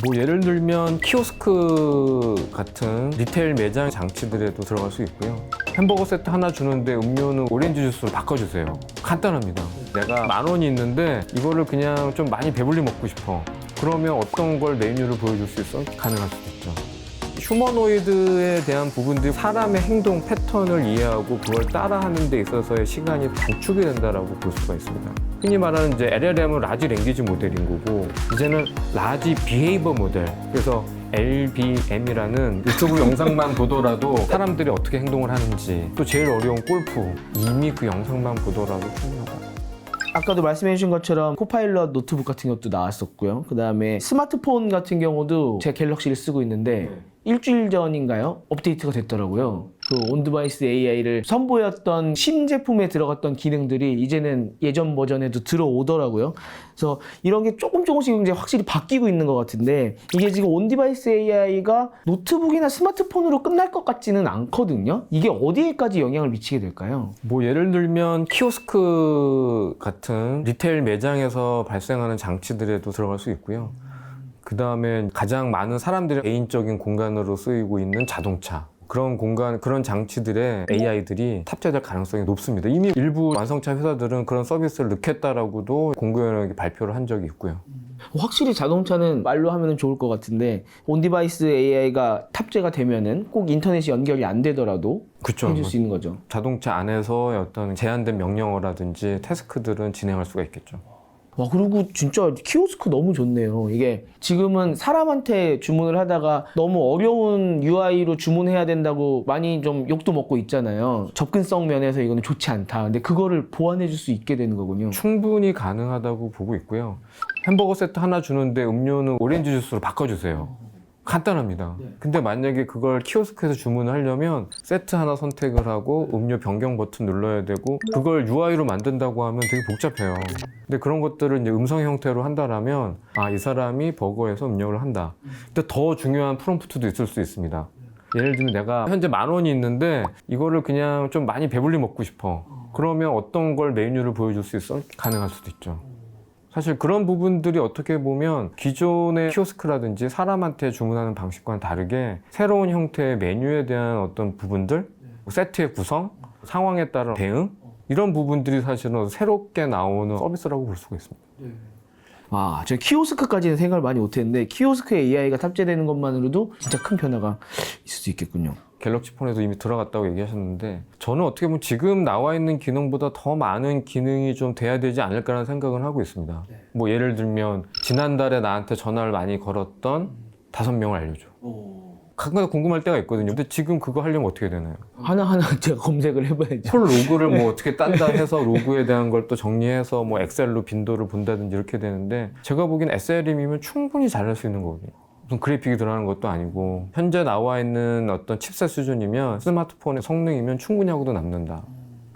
뭐 예를 들면 키오스크 같은 리테일 매장 장치들에도 들어갈 수 있고요. 햄버거 세트 하나 주는데 음료는 오렌지 주스로 바꿔주세요. 간단합니다. 내가 만 원이 있는데 이거를 그냥 좀 많이 배불리 먹고 싶어. 그러면 어떤 걸 메뉴를 보여줄 수 있어? 가능할 수도 있죠. 휴머노이드에 대한 부분들이 사람의 행동 패턴을 이해하고 그걸 따라하는 데 있어서의 시간이 단축이 된다라고 볼 수가 있습니다. 흔히 말하는 이제 LLM은 라지 랭귀지 모델인 거고 이제는 라지 비헤이버 모델 그래서 LBM이라는 유튜브 영상만 보더라도 사람들이 어떻게 행동을 하는지 또 제일 어려운 골프 이미 그 영상만 보더라도 충분하다. 아까도 말씀해 주신 것처럼 코파일럿 노트북 같은 것도 나왔었고요. 그 다음에 스마트폰 같은 경우도 제 갤럭시를 쓰고 있는데 일주일 전인가요? 업데이트가 됐더라고요. 그 온디바이스 AI를 선보였던 신제품에 들어갔던 기능들이 이제는 예전 버전에도 들어오더라고요. 그래서 이런 게 조금 조금씩 이제 확실히 바뀌고 있는 것 같은데 이게 지금 온디바이스 AI가 노트북이나 스마트폰으로 끝날 것 같지는 않거든요. 이게 어디에까지 영향을 미치게 될까요? 뭐 예를 들면 키오스크 같은 리테일 매장에서 발생하는 장치들에도 들어갈 수 있고요. 그 다음에 가장 많은 사람들의 개인적인 공간으로 쓰이고 있는 자동차. 그런 공간, 그런 장치들에 AI들이 탑재될 가능성이 높습니다. 이미 일부 완성차 회사들은 그런 서비스를 넣겠다라고도 공공연하게 발표를 한 적이 있고요. 확실히 자동차는 말로 하면 좋을 것 같은데 온디바이스 AI가 탑재가 되면은 꼭 인터넷이 연결이 안 되더라도 그쵸. 해줄 뭐수 있는 거죠. 자동차 안에서의 어떤 제한된 명령어라든지 태스크들은 진행할 수가 있겠죠. 와 그리고 진짜 키오스크 너무 좋네요. 이게 지금은 사람한테 주문을 하다가 너무 어려운 UI로 주문해야 된다고 많이 좀 욕도 먹고 있잖아요. 접근성 면에서 이거는 좋지 않다. 근데 그거를 보완해 줄 수 있게 되는 거군요. 충분히 가능하다고 보고 있고요. 햄버거 세트 하나 주는데 음료는 오렌지 주스로 바꿔주세요. 간단합니다. 근데 만약에 그걸 키오스크에서 주문을 하려면 세트 하나 선택을 하고 음료 변경 버튼 눌러야 되고 그걸 UI로 만든다고 하면 되게 복잡해요. 근데 그런 것들을 이제 음성 형태로 한다라면 아, 이 사람이 버거에서 음료를 한다. 근데 더 중요한 프롬프트도 있을 수 있습니다. 예를 들면 내가 현재 만 원이 있는데 이거를 그냥 좀 많이 배불리 먹고 싶어. 그러면 어떤 걸 메뉴를 보여줄 수 있어? 가능할 수도 있죠. 사실 그런 부분들이 어떻게 보면 기존의 키오스크라든지 사람한테 주문하는 방식과는 다르게 새로운 형태의 메뉴에 대한 어떤 부분들, 세트의 구성, 상황에 따른 대응 이런 부분들이 사실은 새롭게 나오는 서비스라고 볼 수가 있습니다. 아, 저 키오스크까지는 생각을 많이 못했는데 키오스크에 AI가 탑재되는 것만으로도 진짜 큰 변화가 있을 수 있겠군요. 갤럭시 폰에도 이미 들어갔다고 얘기하셨는데 저는 어떻게 보면 지금 나와 있는 기능보다 더 많은 기능이 좀 돼야 되지 않을까라는 생각을 하고 있습니다. 뭐 예를 들면 지난달에 나한테 전화를 많이 걸었던 다섯 명을 알려줘. 가끔가다 궁금할 때가 있거든요. 근데 지금 그거 하려면 어떻게 되나요? 하나하나 제가 검색을 해봐야죠. 폴 로그를 뭐 어떻게 딴다 해서 로그에 대한 걸 또 정리해서 뭐 엑셀로 빈도를 본다든지 이렇게 되는데 제가 보기엔 SLM이면 충분히 잘할 수 있는 거거든요. 무슨 그래픽이 들어가는 것도 아니고 현재 나와 있는 어떤 칩셋 수준이면 스마트폰의 성능이면 충분히 하고도 남는다.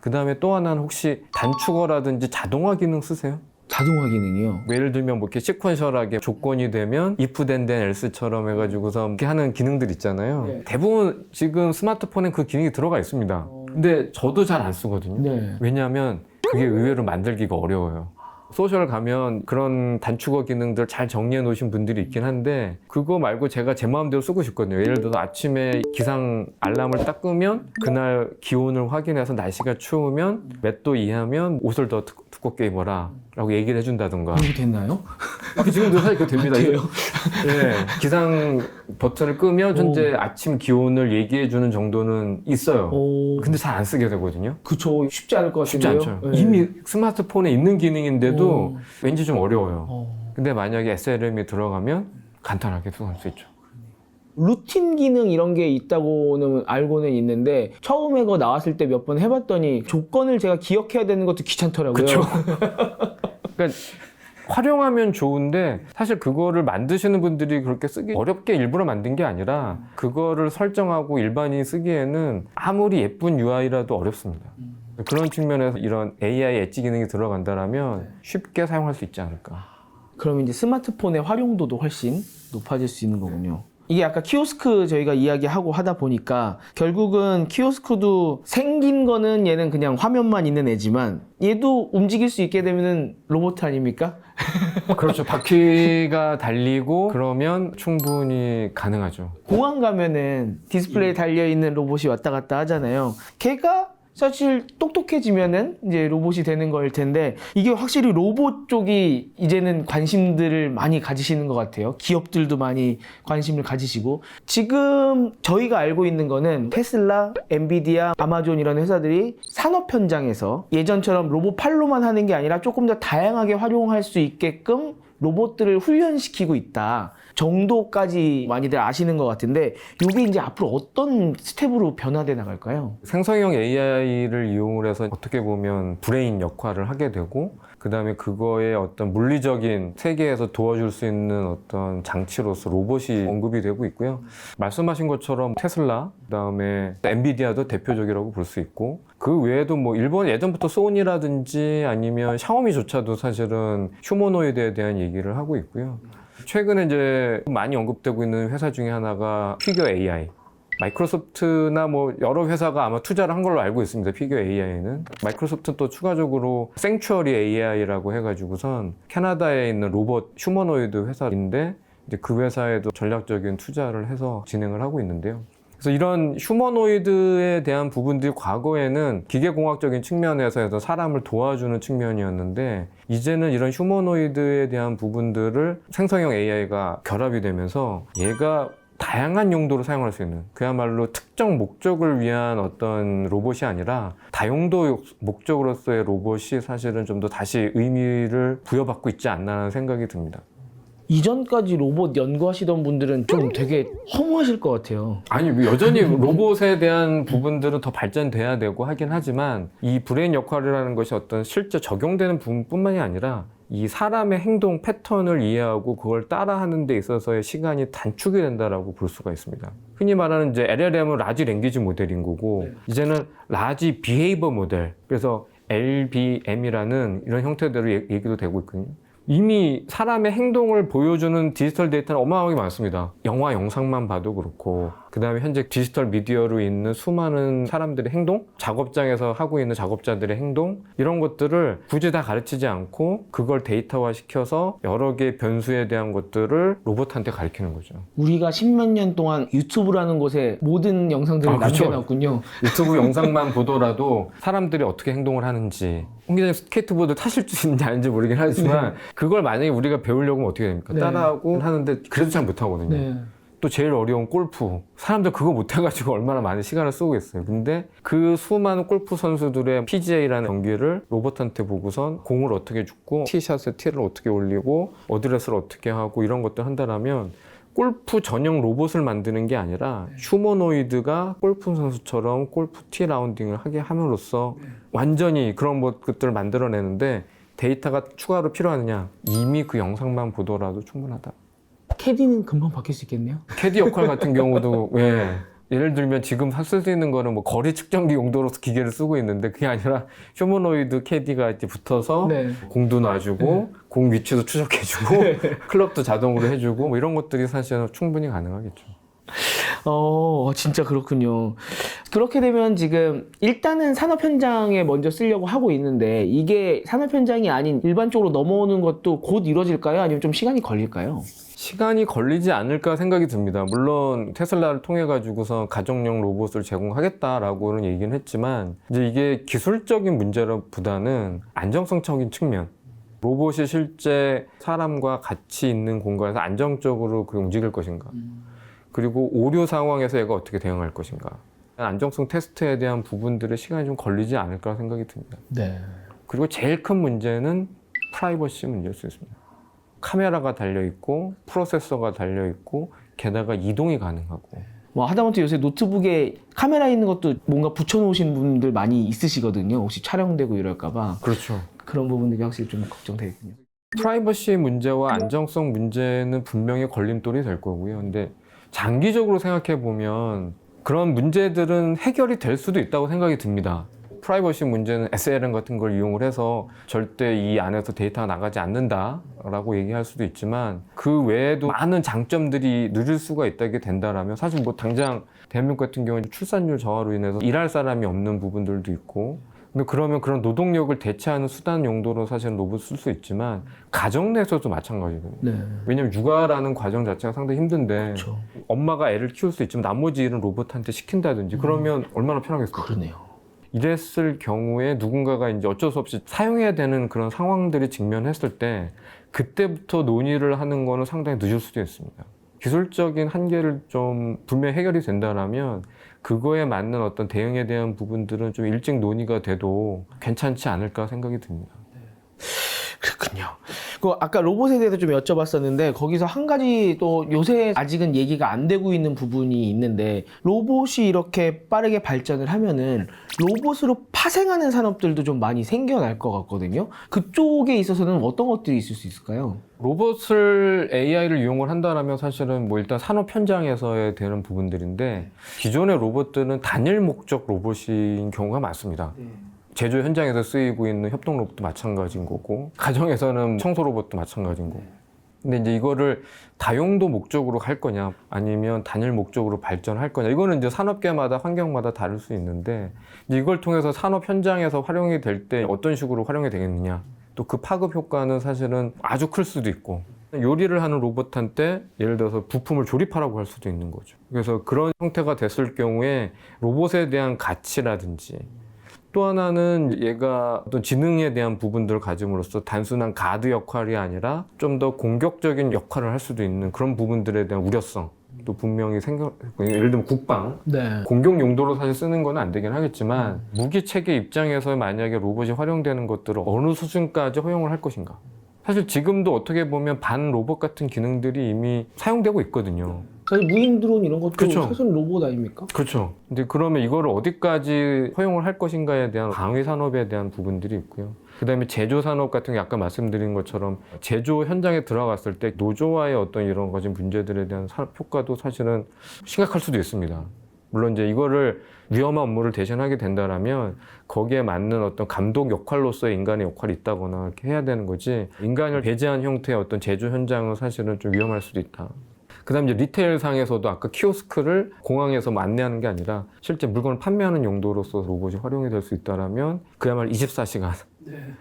그 다음에 또 하나는 혹시 단축어라든지 자동화 기능 쓰세요? 자동화 기능이요. 뭐 예를 들면 뭐 이렇게 시퀀셜하게 조건이 되면 if then then else처럼 해가지고서 이렇게 하는 기능들 있잖아요. 네. 대부분 지금 스마트폰에 그 기능이 들어가 있습니다. 근데 저도 잘 안 쓰거든요. 네. 왜냐하면 그게 의외로 만들기가 어려워요. 소셜 가면 그런 단축어 기능들 잘 정리해 놓으신 분들이 있긴 한데 그거 말고 제가 제 마음대로 쓰고 싶거든요. 예를 들어서 아침에 기상 알람을 딱 끄면 그날 기온을 확인해서 날씨가 추우면 몇 도 이하면 옷을 더 두- 두껍게 입어라 라고 얘기를 해준다든가 그렇게 됐나요? 아, 그 지금도 사실 그거 됩니다. 돼요? 예, 기상 버튼을 끄면 현재 아침 기온을 얘기해 주는 정도는 있어요. 오, 근데 잘 안 쓰게 되거든요. 그쵸. 쉽지 않을 것 쉽지 같은데요. 않죠. 네. 이미 스마트폰에 있는 기능인데도 오. 왠지 좀 어려워요. 어. 근데 만약에 SLM이 들어가면 간단하게 수행할 수 있죠. 루틴 기능 이런 게 있다고는 알고는 있는데 처음에 그거 나왔을 때 몇 번 해봤더니 조건을 제가 기억해야 되는 것도 귀찮더라고요. 그쵸. 그러니까 활용하면 좋은데 사실 그거를 만드시는 분들이 그렇게 쓰기 어렵게 일부러 만든 게 아니라 그거를 설정하고 일반인이 쓰기에는 아무리 예쁜 UI라도 어렵습니다. 그런 측면에서 이런 AI 엣지 기능이 들어간다면 쉽게 사용할 수 있지 않을까. 그럼 이제 스마트폰의 활용도도 훨씬 높아질 수 있는 거군요. 이게 아까 키오스크 저희가 이야기하고 하다 보니까 결국은 키오스크도 생긴 거는 얘는 그냥 화면만 있는 애지만 얘도 움직일 수 있게 되면은 로봇 아닙니까? 그렇죠. 바퀴가 달리고 그러면 충분히 가능하죠. 공항 가면은 디스플레이 달려 있는 로봇이 왔다 갔다 하잖아요. 걔가 사실 똑똑해지면은 이제 로봇이 되는 거일 텐데 이게 확실히 로봇 쪽이 이제는 관심들을 많이 가지시는 것 같아요. 기업들도 많이 관심을 가지시고 지금 저희가 알고 있는 거는 테슬라, 엔비디아, 아마존 이런 회사들이 산업 현장에서 예전처럼 로봇 팔로만 하는 게 아니라 조금 더 다양하게 활용할 수 있게끔 로봇들을 훈련시키고 있다 정도까지 많이들 아시는 것 같은데 이게 이제 앞으로 어떤 스텝으로 변화돼 나갈까요? 생성형 AI를 이용을 해서 어떻게 보면 브레인 역할을 하게 되고 그 다음에 그거의 어떤 물리적인 세계에서 도와줄 수 있는 어떤 장치로서 로봇이 언급이 되고 있고요. 말씀하신 것처럼 테슬라, 그 다음에 엔비디아도 대표적이라고 볼 수 있고 그 외에도 뭐 일본 예전부터 소니라든지 아니면 샤오미조차도 사실은 휴머노이드에 대한 얘기를 하고 있고요. 최근에 이제 많이 언급되고 있는 회사 중에 하나가 피규어 AI. 마이크로소프트나 뭐 여러 회사가 아마 투자를 한 걸로 알고 있습니다. 피규어 AI는. 마이크로소프트는 또 추가적으로 생츄어리 AI라고 해가지고선 캐나다에 있는 로봇 휴머노이드 회사인데 이제 그 회사에도 전략적인 투자를 해서 진행을 하고 있는데요. 그래서 이런 휴머노이드에 대한 부분들이 과거에는 기계공학적인 측면에서 해서 사람을 도와주는 측면이었는데 이제는 이런 휴머노이드에 대한 부분들을 생성형 AI가 결합이 되면서 얘가 다양한 용도로 사용할 수 있는 그야말로 특정 목적을 위한 어떤 로봇이 아니라 다용도 목적으로서의 로봇이 사실은 좀 더 다시 의미를 부여받고 있지 않나라는 생각이 듭니다. 이전까지 로봇 연구하시던 분들은 좀 되게 허무하실 것 같아요. 아니 뭐 여전히 로봇에 대한 부분들은 더 발전돼야 되고 하긴 하지만 이 브레인 역할이라는 것이 어떤 실제 적용되는 부분뿐만이 아니라 이 사람의 행동 패턴을 이해하고 그걸 따라하는 데 있어서의 시간이 단축이 된다라고 볼 수가 있습니다. 흔히 말하는 이제 LLM은 라지 랭귀지 모델인 거고 이제는 라지 비헤이버 모델 그래서 LBM이라는 이런 형태대로 얘- 얘기도 되고 있거든요. 이미 사람의 행동을 보여주는 디지털 데이터는 어마어마하게 많습니다. 영화, 영상만 봐도 그렇고, 그 다음에 현재 디지털 미디어로 있는 수많은 사람들의 행동, 작업장에서 하고 있는 작업자들의 행동, 이런 것들을 굳이 다 가르치지 않고, 그걸 데이터화 시켜서 여러 개의 변수에 대한 것들을 로봇한테 가르치는 거죠. 우리가 십몇 년 동안 유튜브라는 곳에 모든 영상들을 아, 그쵸. 남겨놨군요. 유튜브 영상만 보더라도 사람들이 어떻게 행동을 하는지 홍 기자님 스케이트보드 타실 줄 있는지 아닌지 모르긴 하지만 그걸 만약에 우리가 배우려고 하면 어떻게 됩니까? 네. 따라하고 하는데 그래도 잘 못하거든요. 또 제일 어려운 골프 사람들 그거 못해가지고 얼마나 많은 시간을 쓰고 있어요. 근데 그 수많은 골프 선수들의 PGA라는 경기를 로봇한테 보고선 공을 어떻게 줍고 티샷에 티를 어떻게 올리고 어드레스를 어떻게 하고 이런 것들 한다라면 골프 전용 로봇을 만드는 게 아니라 휴머노이드가 골프 선수처럼 골프 티 라운딩을 하게 함으로써 완전히 그런 것들을 만들어내는데 데이터가 추가로 필요하느냐 이미 그 영상만 보더라도 충분하다. 캐디는 금방 바뀔 수 있겠네요. 캐디 역할 같은 경우도 예. 예를 들면 지금 쓸 수 있는 거는 뭐 거리 측정기 용도로서 기계를 쓰고 있는데 그게 아니라 휴머노이드 캐디가 이제 붙어서 네. 공도 놔주고 공 위치도 추적해주고 클럽도 자동으로 해주고 뭐 이런 것들이 사실은 충분히 가능하겠죠. 어, 진짜 그렇군요. 그렇게 되면 지금 일단은 산업 현장에 먼저 쓰려고 하고 있는데 이게 산업 현장이 아닌 일반적으로 넘어오는 것도 곧 이루어질까요? 아니면 좀 시간이 걸릴까요? 시간이 걸리지 않을까 생각이 듭니다. 물론 테슬라를 통해 가지고서 가정용 로봇을 제공하겠다라고는 얘기는 했지만 이제 이게 기술적인 문제보다는 안정성적인 측면. 로봇이 실제 사람과 같이 있는 공간에서 안정적으로 그 움직일 것인가. 그리고 오류 상황에서 얘가 어떻게 대응할 것인가. 안정성 테스트에 대한 부분들의 시간이 좀 걸리지 않을까 생각이 듭니다. 네. 그리고 제일 큰 문제는 프라이버시 문제일 수 있습니다. 카메라가 달려 있고 프로세서가 달려 있고 게다가 이동이 가능하고 뭐 하다못해 요새 노트북에 카메라 있는 것도 뭔가 붙여놓으신 분들 많이 있으시거든요. 혹시 촬영되고 이럴까봐 그렇죠. 그런 부분들이 확실히 좀 걱정되거든요. 프라이버시 문제와 안정성 문제는 분명히 걸림돌이 될 거고요. 근데 장기적으로 생각해 보면 그런 문제들은 해결이 될 수도 있다고 생각이 듭니다. 프라이버시 문제는 SLM 같은 걸 이용을 해서 절대 이 안에서 데이터가 나가지 않는다라고 얘기할 수도 있지만 그 외에도 많은 장점들이 누릴 수가 있다게 된다라면 사실 뭐 당장 대한민국 같은 경우는 출산율 저하로 인해서 일할 사람이 없는 부분들도 있고 근데 그러면 그런 노동력을 대체하는 수단 용도로 사실은 로봇 쓸 수 있지만 가정 내에서도 마찬가지거든요. 네. 왜냐면 육아라는 과정 자체가 상당히 힘든데 그렇죠. 엄마가 애를 키울 수 있지만 나머지 일은 로봇한테 시킨다든지 그러면 얼마나 편하겠어요. 그러네요. 이랬을 경우에 누군가가 이제 어쩔 수 없이 사용해야 되는 그런 상황들이 직면했을 때 그때부터 논의를 하는 거는 상당히 늦을 수도 있습니다. 기술적인 한계를 좀 분명히 해결이 된다라면 그거에 맞는 어떤 대응에 대한 부분들은 좀 일찍 논의가 돼도 괜찮지 않을까 생각이 듭니다. 그렇군요. 그 아까 로봇에 대해서 좀 여쭤봤었는데 거기서 한 가지 또 요새 아직은 얘기가 안 되고 있는 부분이 있는데 로봇이 이렇게 빠르게 발전을 하면은 로봇으로 파생하는 산업들도 좀 많이 생겨날 것 같거든요. 그쪽에 있어서는 어떤 것들이 있을 수 있을까요? 로봇을 AI를 이용을 한다면 사실은 뭐 일단 산업 현장에서의 되는 부분들인데 기존의 로봇들은 단일 목적 로봇인 경우가 많습니다. 제조 현장에서 쓰이고 있는 협동 로봇도 마찬가지인 거고 가정에서는 청소 로봇도 마찬가지인 거고. 근데 이제 이거를 다용도 목적으로 할 거냐 아니면 단일 목적으로 발전할 거냐 이거는 이제 산업계마다 환경마다 다를 수 있는데 이걸 통해서 산업 현장에서 활용이 될 때 어떤 식으로 활용이 되겠느냐 또 그 파급 효과는 사실은 아주 클 수도 있고 요리를 하는 로봇한테 예를 들어서 부품을 조립하라고 할 수도 있는 거죠. 그래서 그런 형태가 됐을 경우에 로봇에 대한 가치라든지 또 하나는 얘가 어떤 지능에 대한 부분들을 가짐으로써 단순한 가드 역할이 아니라 좀 더 공격적인 역할을 할 수도 있는 그런 부분들에 대한 우려성 또 분명히 생각 예를 들면 국방 네. 공격 용도로 사실 쓰는 건 안 되긴 하겠지만 무기 체계 입장에서 만약에 로봇이 활용되는 것들을 어느 수준까지 허용을 할 것인가 사실 지금도 어떻게 보면 반 로봇 같은 기능들이 이미 사용되고 있거든요. 사실 무인 드론 이런 것도 그쵸. 사실 로봇 아닙니까? 그렇죠. 근데 그러면 이거를 어디까지 허용을 할 것인가에 대한 방위 산업에 대한 부분들이 있고요. 그다음에 제조 산업 같은 게 아까 말씀드린 것처럼 제조 현장에 들어갔을 때 노조와의 어떤 이런 거진 문제들에 대한 사- 효과도 사실은 심각할 수도 있습니다. 물론 이제 이거를 위험한 업무를 대신하게 된다라면 거기에 맞는 어떤 감독 역할로서의 인간의 역할이 있다거나 이렇게 해야 되는 거지 인간을 배제한 형태의 어떤 제조 현장은 사실은 좀 위험할 수도 있다. 그다음 이제 리테일 상에서도 아까 키오스크를 공항에서 뭐 안내하는 게 아니라 실제 물건을 판매하는 용도로서 로봇이 활용이 될 수 있다라면 그야말로 24시간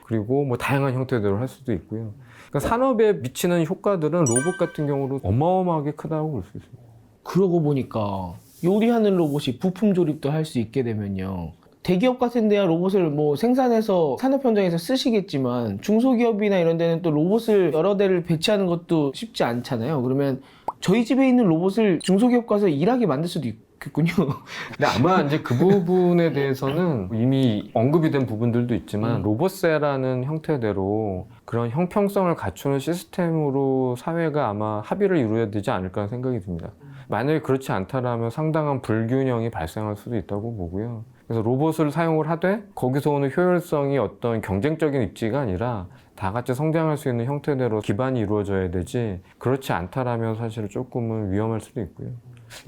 그리고 뭐 다양한 형태대로 할 수도 있고요. 그러니까 산업에 미치는 효과들은 로봇 같은 경우로 어마어마하게 크다고 볼 수 있습니다. 그러고 보니까 요리하는 로봇이 부품 조립도 할 수 있게 되면요. 대기업 같은 데야 로봇을 뭐 생산해서 산업 현장에서 쓰시겠지만 중소기업이나 이런 데는 또 로봇을 여러 대를 배치하는 것도 쉽지 않잖아요. 그러면 저희 집에 있는 로봇을 중소기업 가서 일하게 만들 수도 있겠군요. 근데 아마 이제 그 부분에 대해서는 이미 언급이 된 부분들도 있지만 로봇세라는 형태대로 그런 형평성을 갖추는 시스템으로 사회가 아마 합의를 이루어야 되지 않을까 생각이 듭니다. 만약에 그렇지 않다라면 상당한 불균형이 발생할 수도 있다고 보고요. 그래서 로봇을 사용을 하되 거기서 오는 효율성이 어떤 경쟁적인 입지가 아니라 다 같이 성장할 수 있는 형태대로 기반이 이루어져야 되지 그렇지 않다라면 사실 조금은 위험할 수도 있고요.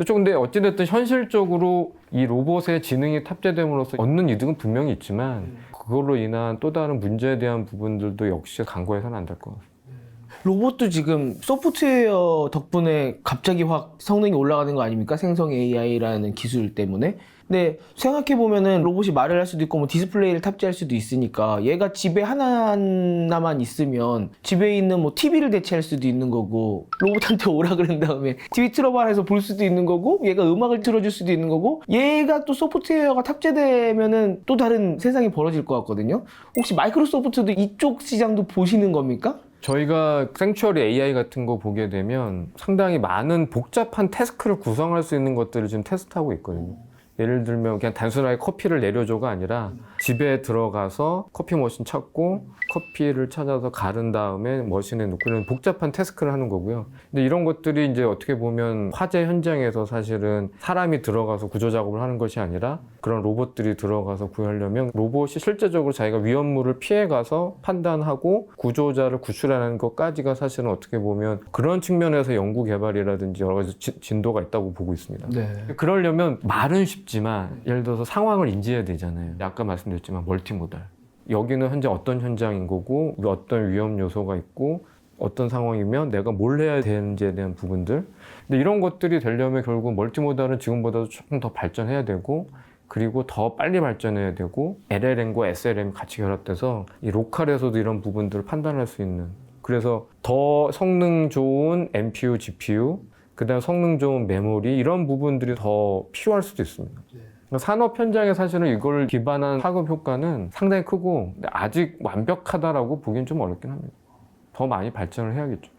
근데 어찌됐든 현실적으로 이 로봇의 지능이 탑재됨으로써 얻는 이득은 분명히 있지만 그걸로 인한 또 다른 문제에 대한 부분들도 역시 간과해서는 안 될 것 같아요. 로봇도 지금 소프트웨어 덕분에 갑자기 확 성능이 올라가는 거 아닙니까? 생성 AI라는 기술 때문에. 근데 생각해 보면은 로봇이 말을 할 수도 있고 뭐 디스플레이를 탑재할 수도 있으니까 얘가 집에 하나하나만 있으면 집에 있는 뭐 TV를 대체할 수도 있는 거고 로봇한테 오라 그런 다음에 TV 틀어봐 해서 볼 수도 있는 거고 얘가 음악을 틀어줄 수도 있는 거고 얘가 또 소프트웨어가 탑재되면은 또 다른 세상이 벌어질 것 같거든요. 혹시 마이크로소프트도 이쪽 시장도 보시는 겁니까? 저희가 생추어리 AI 같은 거 보게 되면 상당히 많은 복잡한 태스크를 구성할 수 있는 것들을 지금 테스트하고 있거든요. 예를 들면 그냥 단순하게 커피를 내려줘가 아니라 집에 들어가서 커피 머신 찾고 커피를 찾아서 가른 다음에 머신에 놓고 이런 복잡한 태스크를 하는 거고요. 근데 이런 것들이 이제 어떻게 보면 화재 현장에서 사실은 사람이 들어가서 구조 작업을 하는 것이 아니라 그런 로봇들이 들어가서 구하려면 로봇이 실제적으로 자기가 위험물을 피해 가서 판단하고 구조자를 구출하는 것까지가 사실은 어떻게 보면 그런 측면에서 연구 개발이라든지 여러 가지 지- 진도가 있다고 보고 있습니다. 네. 그러려면 말은 쉽 지만 예를 들어서 상황을 인지해야 되잖아요. 아까 말씀 말씀드렸지만 멀티모달. 여기는 현재 어떤 현장인 거고 어떤 위험 요소가 있고 어떤 상황이면 내가 뭘 해야 되는지에 대한 부분들. 근데 이런 것들이 되려면 결국 멀티모달은 지금보다도 조금 더 발전해야 되고 그리고 더 빨리 발전해야 되고 LLM과 SLM 같이 결합돼서 이 로컬에서도 이런 부분들을 판단할 수 있는 그래서 더 성능 좋은 NPU, GPU 그다음 성능 좋은 메모리 이런 부분들이 더 필요할 수도 있습니다. 그러니까 산업 현장에 사실은 이걸 기반한 파급 효과는 상당히 크고 아직 완벽하다라고 보기는 좀 어렵긴 합니다. 더 많이 발전을 해야겠죠.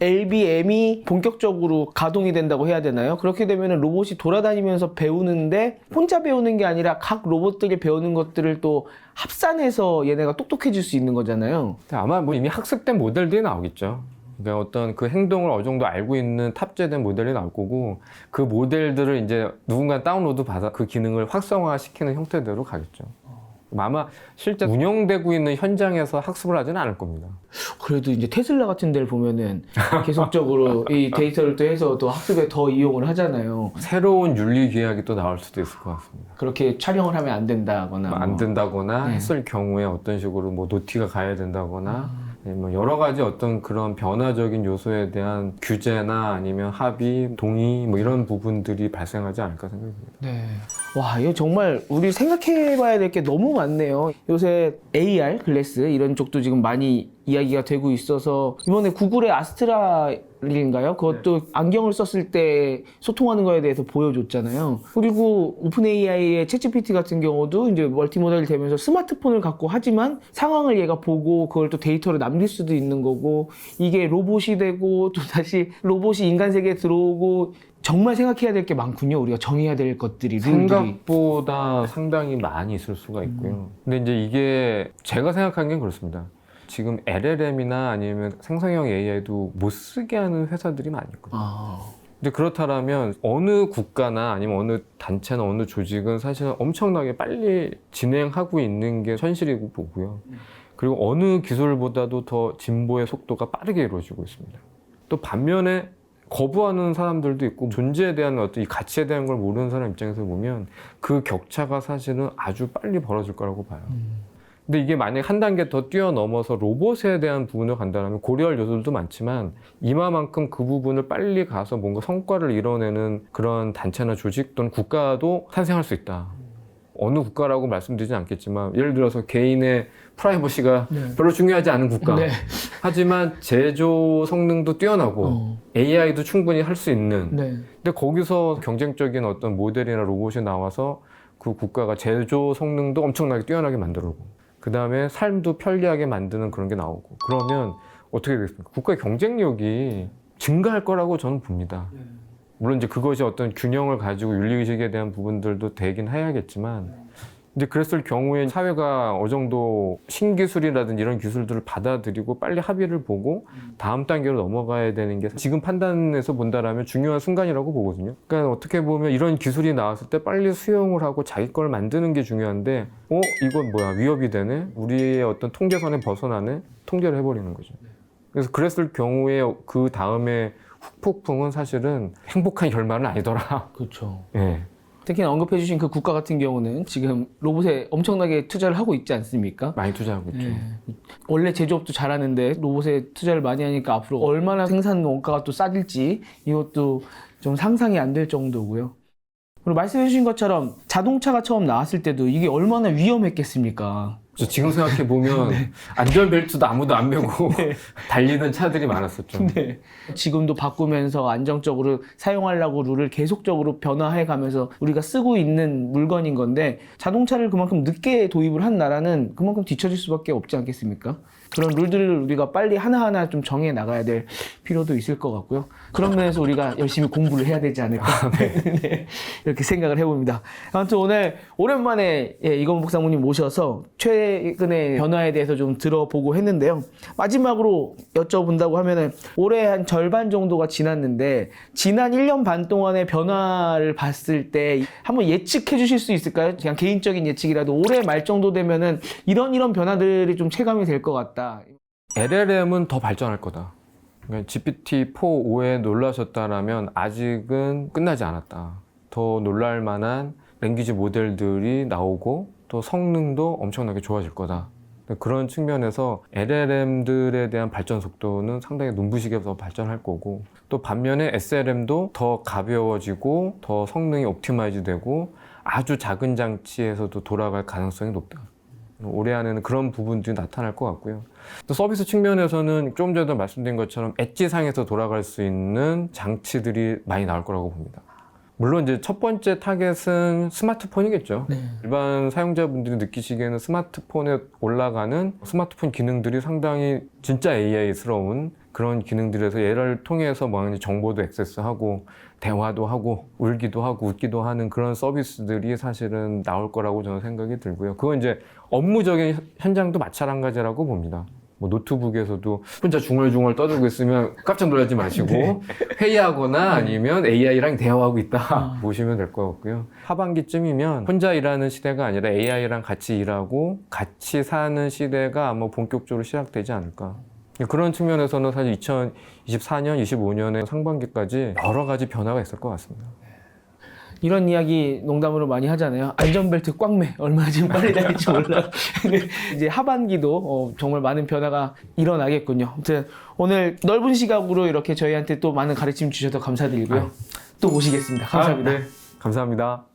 LBM이 본격적으로 가동이 된다고 해야 되나요? 그렇게 되면 로봇이 돌아다니면서 배우는데 혼자 배우는 게 아니라 각 로봇들이 배우는 것들을 또 합산해서 얘네가 똑똑해질 수 있는 거잖아요. 아마 뭐 이미 학습된 모델들이 나오겠죠. 그러니까 어떤 그 행동을 어느 정도 알고 있는 탑재된 모델이 나올 거고 그 모델들을 이제 누군가 다운로드 받아 그 기능을 활성화시키는 형태대로 가겠죠. 아마 실제 운영되고 있는 현장에서 학습을 하지는 않을 겁니다. 그래도 이제 테슬라 같은 데를 보면은 계속적으로 이 데이터를 또 해서 또 학습에 더 이용을 하잖아요. 새로운 윤리 규약이 또 나올 수도 있을 것 같습니다. 그렇게 촬영을 하면 안 된다거나 뭐 뭐. 안 된다거나 네. 했을 경우에 어떤 식으로 뭐 노티가 가야 된다거나 네, 뭐 여러 가지 어떤 그런 변화적인 요소에 대한 규제나 아니면 합의, 동의 뭐 이런 부분들이 발생하지 않을까 생각합니다. 네. 와, 이거 정말 우리 생각해 봐야 될 게 너무 많네요. 요새 AR 글래스 이런 쪽도 지금 많이 이야기가 되고 있어서 이번에 구글의 아스트라인가요? 그것도 안경을 썼을 때 소통하는 거에 대해서 보여줬잖아요. 그리고 오픈 AI의 챗GPT 같은 경우도 이제 멀티모델이 되면서 스마트폰을 갖고 하지만 상황을 얘가 보고 그걸 또 데이터로 남길 수도 있는 거고 이게 로봇이 되고 또 다시 로봇이 인간 세계에 들어오고 정말 생각해야 될 게 많군요. 우리가 정해야 될 것들이 룰들이. 생각보다 상당히 많이 있을 수가 있고요. 근데 이제 이게 제가 생각한 게 그렇습니다. 지금 LLM이나 아니면 생성형 AI도 못 쓰게 하는 회사들이 많이 있거든요. 아, 근데 그렇다면 어느 국가나 아니면 어느 단체나 어느 조직은 사실은 엄청나게 빨리 진행하고 있는 게 현실이고 보고요. 그리고 어느 기술보다도 더 진보의 속도가 빠르게 이루어지고 있습니다. 또 반면에 거부하는 사람들도 있고 존재에 대한 어떤 이 가치에 대한 걸 모르는 사람 입장에서 보면 그 격차가 사실은 아주 빨리 벌어질 거라고 봐요. 근데 이게 만약 한 단계 더 뛰어넘어서 로봇에 대한 부분을 간다면 고려할 요소들도 많지만 이마만큼 그 부분을 빨리 가서 뭔가 성과를 이뤄내는 그런 단체나 조직 또는 국가도 탄생할 수 있다. 어느 국가라고 말씀드리진 않겠지만 예를 들어서 개인의 프라이버시가 네. 별로 중요하지 않은 국가. 네. 하지만 제조 성능도 뛰어나고 어, AI도 충분히 할 수 있는 네. 근데 거기서 경쟁적인 어떤 모델이나 로봇이 나와서 그 국가가 제조 성능도 엄청나게 뛰어나게 만들고 그 다음에 삶도 편리하게 만드는 그런 게 나오고 그러면 어떻게 되겠습니까? 국가의 경쟁력이 증가할 거라고 저는 봅니다. 물론 이제 그것이 어떤 균형을 가지고 윤리의식에 대한 부분들도 되긴 해야겠지만 이제 그랬을 경우에 사회가 어느 정도 신기술이라든지 이런 기술들을 받아들이고 빨리 합의를 보고 다음 단계로 넘어가야 되는 게 지금 판단에서 본다라면 중요한 순간이라고 보거든요. 그러니까 어떻게 보면 이런 기술이 나왔을 때 빨리 수용을 하고 자기 걸 만드는 게 중요한데, 어, 이건 뭐야, 위협이 되네? 우리의 어떤 통제선에 벗어나네? 통제를 해버리는 거죠. 그래서 그랬을 경우에 그 다음에 후폭풍은 사실은 행복한 결말은 아니더라. 그렇죠. 예. 특히나 언급해주신 그 국가 같은 경우는 지금 로봇에 엄청나게 투자를 하고 있지 않습니까? 많이 투자하고 있죠. 네. 원래 제조업도 잘하는데 로봇에 투자를 많이 하니까 앞으로 얼마나 생산 원가가 또 싸질지 이것도 좀 상상이 안 될 정도고요. 그리고 말씀해주신 것처럼 자동차가 처음 나왔을 때도 이게 얼마나 위험했겠습니까? 지금 생각해 보면 안전벨트도 아무도 안 매고 네. 달리던 차들이 많았었죠. 네. 지금도 바꾸면서 안정적으로 사용하려고 룰을 계속적으로 변화해 가면서 우리가 쓰고 있는 물건인 건데 자동차를 그만큼 늦게 도입을 한 나라는 그만큼 뒤처질 수밖에 없지 않겠습니까? 그런 룰들을 우리가 빨리 하나하나 좀 정해 나가야 될 필요도 있을 것 같고요. 그런 면에서 우리가 열심히 공부를 해야 되지 않을까. 네. 이렇게 생각을 해봅니다. 아무튼 오늘 오랜만에 예, 이건 목사모님 모셔서 최근의 변화에 대해서 좀 들어보고 했는데요. 마지막으로 여쭤본다고 하면은 올해 한 절반 정도가 지났는데 지난 1년 반 동안의 변화를 봤을 때 한번 예측해 주실 수 있을까요? 그냥 개인적인 예측이라도 올해 말 정도 되면은 이런 이런 변화들이 좀 체감이 될 것 같다. LLM은 더 발전할 거다. 그러니까 GPT-4, 5에 놀라셨다라면 아직은 끝나지 않았다. 더 놀랄 만한 랭귀지 모델들이 나오고 또 성능도 엄청나게 좋아질 거다. 그런 측면에서 LLM들에 대한 발전 속도는 상당히 눈부시게 더 발전할 거고 또 반면에 SLM도 더 가벼워지고 더 성능이 옵티마이즈 되고 아주 작은 장치에서도 돌아갈 가능성이 높다. 올해 안에는 그런 부분들이 나타날 것 같고요. 또 서비스 측면에서는 좀 전에 말씀드린 것처럼 엣지상에서 돌아갈 수 있는 장치들이 많이 나올 거라고 봅니다. 물론 이제 첫 번째 타겟은 스마트폰이겠죠. 일반 사용자분들이 느끼시기에는 스마트폰에 올라가는 스마트폰 기능들이 상당히 진짜 AI스러운 그런 기능들에서 얘를 통해서 뭐 정보도 액세스하고 대화도 하고 울기도 하고 웃기도 하는 그런 서비스들이 사실은 나올 거라고 저는 생각이 들고요. 그건 이제 업무적인 현장도 마찬가지라고 봅니다. 뭐 노트북에서도 혼자 중얼중얼 떠들고 있으면 깜짝 놀라지 마시고 회의하거나 아니면 AI랑 대화하고 있다 보시면 될 것 같고요. 하반기쯤이면 혼자 일하는 시대가 아니라 AI랑 같이 일하고 같이 사는 시대가 아마 본격적으로 시작되지 않을까. 그런 측면에서는 사실 2024년, 25년의 상반기까지 여러 가지 변화가 있을 것 같습니다. 이런 이야기 농담으로 많이 하잖아요. 안전벨트 꽉 매. 얼마나 지금 빨리 다닐지 몰라. 근데 이제 하반기도 어, 정말 많은 변화가 일어나겠군요. 아무튼 오늘 넓은 시각으로 이렇게 저희한테 또 많은 가르침 주셔서 감사드리고요. 또 오시겠습니다. 감사합니다. 아, 네. 감사합니다.